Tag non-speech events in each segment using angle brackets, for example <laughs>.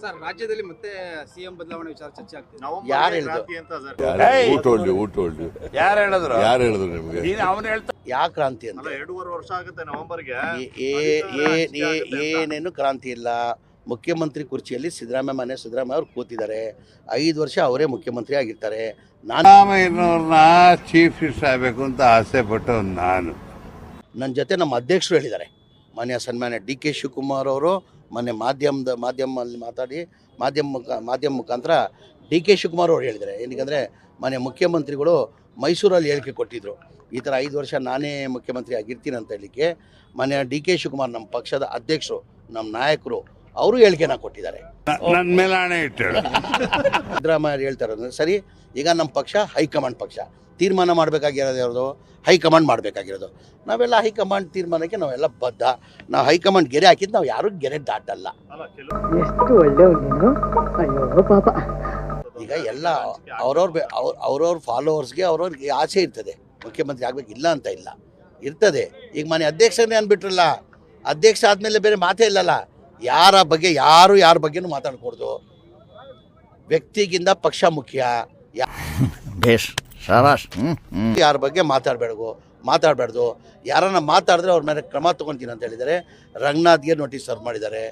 Sir ರಾಜ್ಯದಲ್ಲಿ ಮತ್ತೆ CM ಬದಲಾವಣೆ ವಿಚಾರ ಚರ್ಚೆ ಆಗ್ತಿದೆ. ಯಾರು ಹೇಳಿದ್ರು? ಯಾರು ಹೇಳಿದ್ರು? ಯಾರು ಹೇಳಿದ್ರು? ನಿಮ್ಗೆ? ನೀನು ಅವನು ಹೇಳ್ತಾ ಯಾ ಕ್ರಾಂತಿ ಅಂತ? ಅಲ್ಲ ಎರಡೂವರೆ ವರ್ಷ ಆಗುತ್ತೆ ನವೆಂಬರ್ಗೆ. ಏ- ಏ- ಏ- ಏ- ಏನೇನು ಕ್ರಾಂತಿ ಇಲ್ಲ. ಮುಖ್ಯಮಂತ್ರಿ ಕುರ್ಚಿಯಲ್ಲಿ ಸಿದ್ದರಾಮಯ್ಯ ಮನೆ ಸಿದ್ದರಾಮಯ್ಯ ಅವರು ಕೂತಿದ್ದಾರೆ. ಐದು ವರ್ಷ ಅವರೇ ಮುಖ್ಯಮಂತ್ರಿ ಆಗಿರ್ತಾರೆ. ನಾನು ಸಿದ್ದರಾಮಯ್ಯನವ್ರನ್ನ ಚೀಫ್ ಮಿನಿಸ್ಟರ್ ಆಗಬೇಕು ಅಂತ ಆಸೆ ಪಟ್ಟು ನಾನು. ನನ್ನ ಜೊತೆ ನಮ್ಮ ಅಧ್ಯಕ್ಷರು ಹೇಳಿದ್ದಾರೆ. ಮಾನ್ಯ ಸನ್ಮಾನ್ಯ ಡಿ ಕೆ ಶಿವಕುಮಾರ್ ಅವರು ಮೊನ್ನೆ ಮಾಧ್ಯಮದ ಮಾಧ್ಯಮದಲ್ಲಿ ಮಾತಾಡಿ ಮಾಧ್ಯಮ ಮುಖ, ಮಾಧ್ಯಮ ಮುಖಾಂತರ ಡಿ ಕೆ ಶಿವಕುಮಾರ್ ಅವರು ಹೇಳಿದರೆ ಏನಕ್ಕೆ ಮನೆ ಮುಖ್ಯಮಂತ್ರಿಗಳು ಮೈಸೂರಲ್ಲಿ ಹೇಳಿಕೆ ಕೊಟ್ಟಿದ್ದರು ಈ ಥರ ಐದು ವರ್ಷ ನಾನೇ ಮುಖ್ಯಮಂತ್ರಿ ಆಗಿರ್ತೀನಿ ಅಂತ ಹೇಳಲಿಕ್ಕೆ ಮನೆ ಡಿ ಕೆ ಶಿವಕುಮಾರ್ ನಮ್ಮ ಪಕ್ಷದ ಅಧ್ಯಕ್ಷರು, ನಮ್ಮ ನಾಯಕರು ಅವರು ಹೇಳಿಕೆನ ಕೊಟ್ಟಿದ್ದಾರೆ. ನನ್ನ ಮೇಲೆ ಹಣೆ ಇಟ್ಟಳು <laughs> ಸಿದ್ದರಾಮಯ್ಯ ಹೇಳ್ತಾರೆ ಸರಿ ಈಗ ನಮ್ಮ ಪಕ್ಷ ಹೈಕಮಾಂಡ್ ಪಕ್ಷ. ತೀರ್ಮಾನ ಮಾಡಬೇಕಾಗಿರೋದು ಯಾವುದು ಹೈಕಮಾಂಡ್ ಮಾಡಬೇಕಾಗಿರೋದು. ನಾವೆಲ್ಲ ಹೈಕಮಾಂಡ್ ತೀರ್ಮಾನಕ್ಕೆ ನಾವೆಲ್ಲ ಬದ್ಧ. ನಾವು ಹೈಕಮಾಂಡ್ ಗೆರೆ ಹಾಕಿದ್ದು ನಾವು ಯಾರು ಗೆರೆ ದಾಟಲ್ಲ. ಅಲ್ಲ ಎಷ್ಟು ಅಯ್ಯೋ ಪಾಪ. ಈಗ ಎಲ್ಲ ಅವ್ರವ್ರ ಅವ್ರ ಅವ್ರವ್ರ ಫಾಲೋವರ್ಸ್ಗೆ ಅವ್ರವ್ರಿಗೆ ಆಸೆ ಇರ್ತದೆ. ಮುಖ್ಯಮಂತ್ರಿ ಆಗ್ಬೇಕು ಇಲ್ಲ ಅಂತ ಇಲ್ಲ. ಇರ್ತದೆ. ಈಗ ಮನೆ ಅಧ್ಯಕ್ಷನೇ ಅಂದ್ಬಿಟ್ರಲ್ಲ ಅಧ್ಯಕ್ಷ ಆದಮೇಲೆ ಬೇರೆ ಮಾತೇ ಇಲ್ಲಲ್ಲ. ಯಾರ ಬಗ್ಗೆ ಯಾರು ಯಾರ ಬಗ್ಗೆನೂ ಮಾತಾಡ್ಕೊಡ್ದು ವ್ಯಕ್ತಿಗಿಂತ ಪಕ್ಷ ಮುಖ್ಯ. ಬೇಷ್ ಶಾಬಾಷ್ ಯಾರ ಬಗ್ಗೆ ಮಾತಾಡಬೇಡಗು ಮಾತಾಡಬಾರ್ದು. ಯಾರನ್ನ ಮಾತಾಡಿದ್ರೆ ಅವ್ರ ಮೇಲೆ ಕ್ರಮ ತೊಗೊತೀನಿ ಅಂತ ಹೇಳಿದ್ದಾರೆ ರಂಗನಾಥ್ಗೆ ನೋಟಿಸ್ ಸರ್ವ್ ಮಾಡಿದ್ದಾರೆ.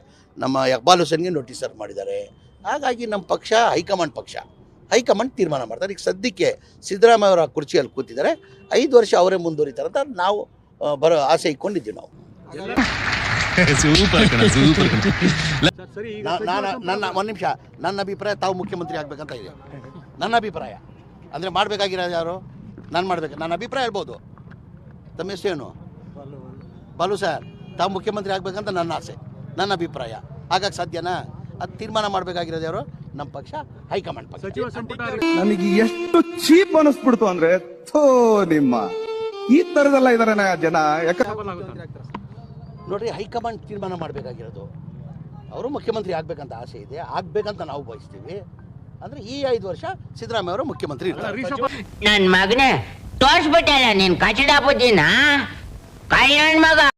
ನಮ್ಮ ಇಕ್ಬಾಲ್ ಹುಸೇನ್ಗೆ ನೋಟಿಸ್ ಸರ್ವ್ ಮಾಡಿದ್ದಾರೆ. ಹಾಗಾಗಿ ನಮ್ಮ ಪಕ್ಷ ಹೈಕಮಾಂಡ್ ಪಕ್ಷ. ಹೈಕಮಾಂಡ್ ತೀರ್ಮಾನ ಮಾಡ್ತಾರೆ. ಈಗ ಸದ್ಯಕ್ಕೆ ಸಿದ್ದರಾಮಯ್ಯ ಅವರ ಕುರ್ಚಿಯಲ್ಲಿ ಕೂತಿದ್ದಾರೆ. ಐದು ವರ್ಷ ಅವರೇ ಮುಂದುವರಿತಾರೆ ಅಂತ ನಾವು ಬರೋ ಆಸೆ ಇಟ್ಕೊಂಡಿದ್ದೀವಿ ನಾವು. ಸರಿ ಕಣ ಸೂಪರ್ ನಾನು ನನ್ನ ಒಂದು ನಿಮಿಷ. ನನ್ನ ಅಭಿಪ್ರಾಯ ತಾವು ಮುಖ್ಯಮಂತ್ರಿ ಆಗ್ಬೇಕಂತ ಇದೆ. ನನ್ನ ಅಭಿಪ್ರಾಯ. ಅಂದ್ರೆ ಮಾಡಬೇಕಾಗಿರೋದು ಯಾರು? ನಾನು ಮಾಡ್ಬೇಕು. ನನ್ನ ಅಭಿಪ್ರಾಯ ಹೇಳ್ಬೋದು. ತಮ್ಮ ಹೆಸರೇನು ಬಾಲು ಸರ್. ತಾವು ಮುಖ್ಯಮಂತ್ರಿ ಆಗ್ಬೇಕಂತ ನನ್ನ ಆಸೆ. ನನ್ನ ಅಭಿಪ್ರಾಯ. ಹಾಗಾಗಿ ಸಾಧ್ಯನಾ ಅದು ತೀರ್ಮಾನ ಮಾಡ್ಬೇಕಾಗಿರೋದು ಯಾರು? ನಮ್ಮ ಪಕ್ಷ ಹೈಕಮಾಂಡ್ ಪಕ್ಷ. ನನಗೆ ಎಷ್ಟು ಚೀಪ್ ಅನಿಸ್ಬಿಡ್ತು ಅಂದ್ರೆ ಥೋ ನಿಮ್ಮ. ಈ ತರದೆಲ್ಲ ಇದಾರೆ ಜನ. ಯಾಕ. ನೋಡ್ರಿ ಹೈಕಮಾಂಡ್ ತೀರ್ಮಾನ ಮಾಡಬೇಕಾಗಿರೋದು. ಅವರು ಮುಖ್ಯಮಂತ್ರಿ ಆಗಬೇಕಂತ ಆಸೆ ಇದೆ. ಆಗಬೇಕಂತ ನಾವು ಬಯಸ್ತೀವಿ. ಅಂದ್ರೆ ಈ ಐದು ವರ್ಷ ಸಿದ್ದರಾಮಯ್ಯ ಅವರು ಮುಖ್ಯಮಂತ್ರಿ ಇರ್ತಾರೆ. ನನ್ ಮಗನೇ ತೋರ್ಸ್ಬಿಟ್ಟಲ್ಲ ನೀನ್ ಕಚಡ ಬುದ್ಧಿನ? ಕೈ ನನ್ ಮಗ.